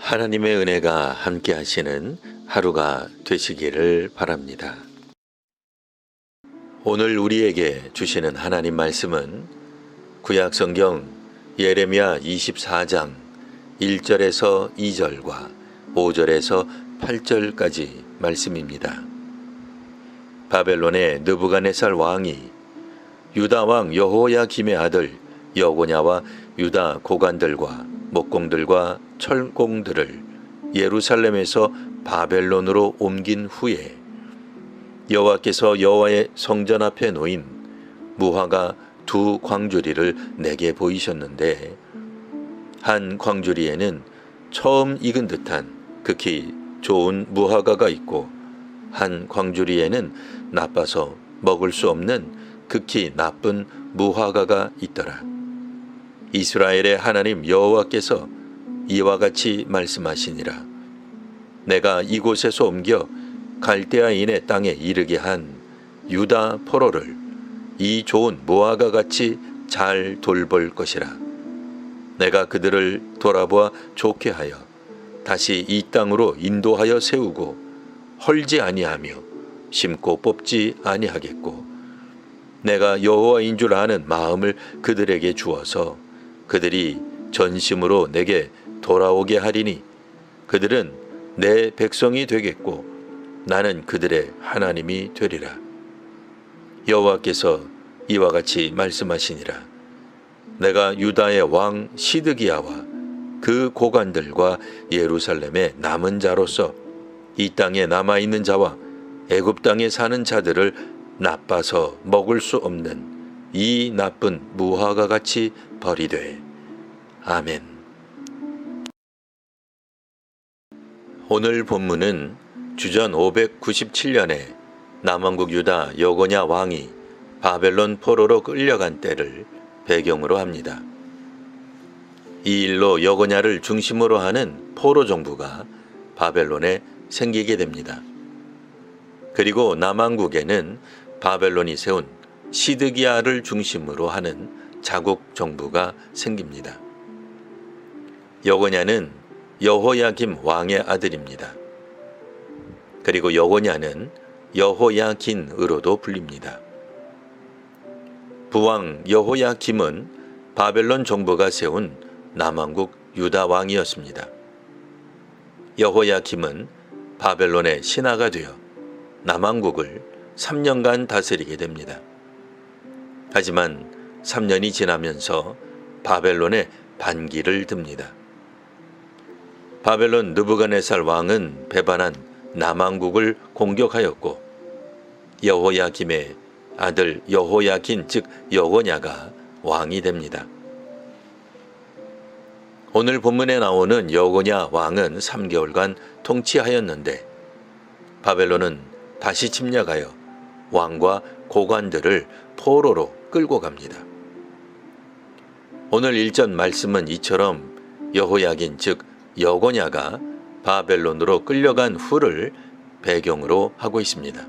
하나님의 은혜가 함께 하시는 하루가 되시기를 바랍니다. 오늘 우리에게 주시는 하나님 말씀은 구약 성경 예레미야 24장 1절에서 2절과 5절에서 8절까지 말씀입니다. 바벨론의 느부갓네살 왕이 유다 왕 여호야 김의 아들 여고냐와 유다 고관들과 목공들과 철공들을 예루살렘에서 바벨론으로 옮긴 후에 여호와께서 여호와의 성전 앞에 놓인 무화과 두 광주리를 내게 보이셨는데 한 광주리에는 처음 익은 듯한 극히 좋은 무화과가 있고 한 광주리에는 나빠서 먹을 수 없는 극히 나쁜 무화과가 있더라. 이스라엘의 하나님 여호와께서 이와 같이 말씀하시니라. 내가 이곳에서 옮겨 갈대아인의 땅에 이르게 한 유다 포로를 이 좋은 무화과 같이 잘 돌볼 것이라. 내가 그들을 돌아보아 좋게 하여 다시 이 땅으로 인도하여 세우고 헐지 아니하며 심고 뽑지 아니하겠고 내가 여호와인 줄 아는 마음을 그들에게 주어서 그들이 전심으로 내게 돌아오게 하리니 그들은 내 백성이 되겠고 나는 그들의 하나님이 되리라. 여호와께서 이와 같이 말씀하시니라. 내가 유다의 왕 시드기야와 그 고관들과 예루살렘의 남은 자로서 이 땅에 남아 있는 자와 애굽 땅에 사는 자들을 나빠서 먹을 수 없는 이 나쁜 무화과 같이 버리되 아멘. 오늘 본문은 주전 597년에 남왕국 유다 여고냐 왕이 바벨론 포로로 끌려간 때를 배경으로 합니다. 이 일로 여고냐를 중심으로 하는 포로 정부가 바벨론에 생기게 됩니다. 그리고 남왕국에는 바벨론이 세운 시드기야를 중심으로 하는 자국 정부가 생깁니다. 여고냐는 여호야김 왕의 아들입니다. 그리고 여고냐는 여호야긴으로도 불립니다. 부왕 여호야김은 바벨론 정부가 세운 남왕국 유다 왕이었습니다. 여호야김은 바벨론의 신하가 되어 남왕국을 3년간 다스리게 됩니다. 하지만 3년이 지나면서 바벨론의 반기를 듭니다. 바벨론 느부갓네살 왕은 배반한 남왕국을 공격하였고 여호야김의 아들 여호야긴 즉 여고냐가 왕이 됩니다. 오늘 본문에 나오는 여고냐 왕은 3개월간 통치하였는데 바벨론은 다시 침략하여 왕과 고관들을 포로로 끌고 갑니다. 오늘 일전 말씀은 이처럼 여호야긴 즉 여고냐가 바벨론으로 끌려간 후를 배경으로 하고 있습니다.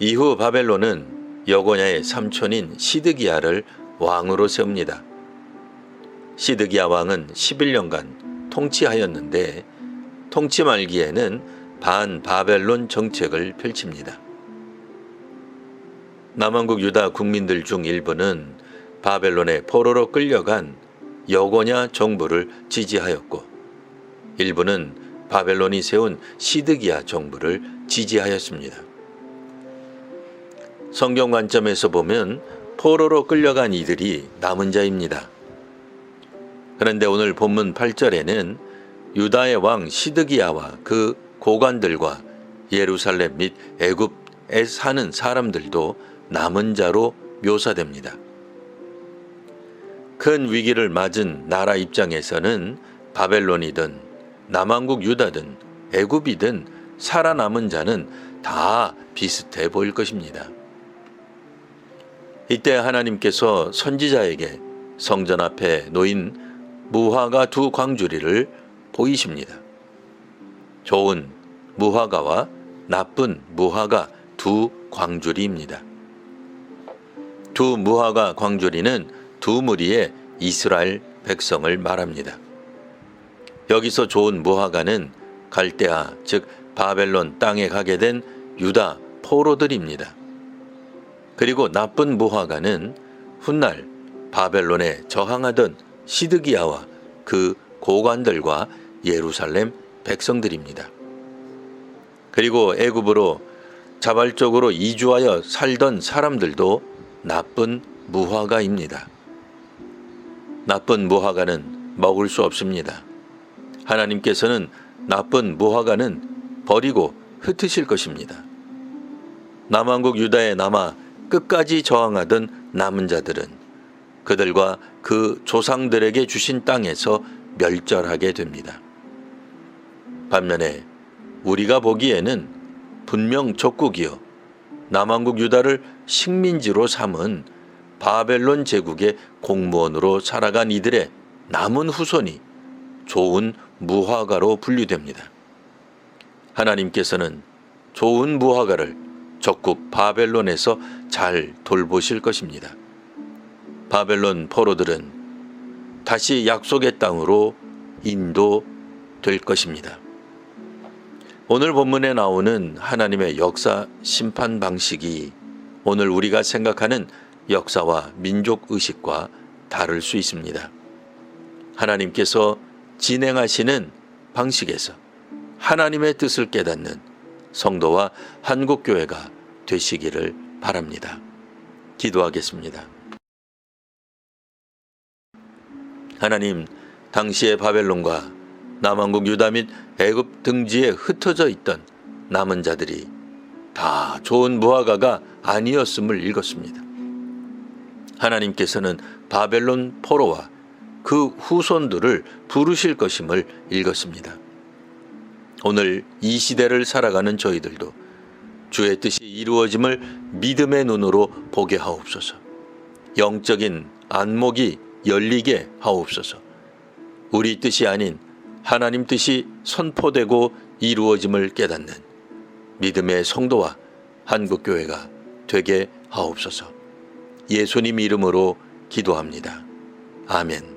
이후 바벨론은 여고냐의 삼촌인 시드기야를 왕으로 세웁니다. 시드기야 왕은 11년간 통치하였는데 통치 말기에는 반 바벨론 정책을 펼칩니다. 남왕국 유다 국민들 중 일부는 바벨론의 포로로 끌려간 여고냐 정부를 지지하였고 일부는 바벨론이 세운 시드기야 정부를 지지하였습니다. 성경 관점에서 보면 포로로 끌려간 이들이 남은 자입니다. 그런데 오늘 본문 8절에는 유다의 왕 시드기야와 그 고관들과 예루살렘 및 애굽에 사는 사람들도 남은 자로 묘사됩니다. 큰 위기를 맞은 나라 입장에서는 바벨론이든 남왕국 유다든 애굽이든 살아남은 자는 다 비슷해 보일 것입니다. 이때 하나님께서 선지자에게 성전 앞에 놓인 무화과 두 광주리를 보이십니다. 좋은 무화과와 나쁜 무화과 두 광주리입니다. 두 무화과 광주리는 두 무리의 이스라엘 백성을 말합니다. 여기서 좋은 무화과는 갈대아 즉 바벨론 땅에 가게 된 유다 포로들입니다. 그리고 나쁜 무화과는 훗날 바벨론에 저항하던 시드기야와 그 고관들과 예루살렘 백성들입니다. 그리고 애굽으로 자발적으로 이주하여 살던 사람들도 나쁜 무화과입니다. 나쁜 무화과는 먹을 수 없습니다. 하나님께서는 나쁜 무화과는 버리고 흩으실 것입니다. 남왕국 유다에 남아 끝까지 저항하던 남은 자들은 그들과 그 조상들에게 주신 땅에서 멸절하게 됩니다. 반면에 우리가 보기에는 분명 적국이요 남왕국 유다를 식민지로 삼은 바벨론 제국의 공무원으로 살아간 이들의 남은 후손이 좋은 무화과로 분류됩니다. 하나님께서는 좋은 무화과를 적국 바벨론에서 잘 돌보실 것입니다. 바벨론 포로들은 다시 약속의 땅으로 인도될 것입니다. 오늘 본문에 나오는 하나님의 역사 심판 방식이 오늘 우리가 생각하는 역사와 민족 의식과 다를 수 있습니다. 하나님께서 진행하시는 방식에서 하나님의 뜻을 깨닫는 성도와 한국교회가 되시기를 바랍니다. 기도하겠습니다. 하나님, 당시의 바벨론과 남왕국 유다 및 애굽 등지에 흩어져 있던 남은 자들이 다 좋은 무화과가 아니었음을 읽었습니다. 하나님께서는 바벨론 포로와 그 후손들을 부르실 것임을 읽었습니다. 오늘 이 시대를 살아가는 저희들도 주의 뜻이 이루어짐을 믿음의 눈으로 보게 하옵소서. 영적인 안목이 열리게 하옵소서. 우리 뜻이 아닌 하나님 뜻이 선포되고 이루어짐을 깨닫는 믿음의 성도와 한국교회가 되게 하옵소서. 예수님 이름으로 기도합니다. 아멘.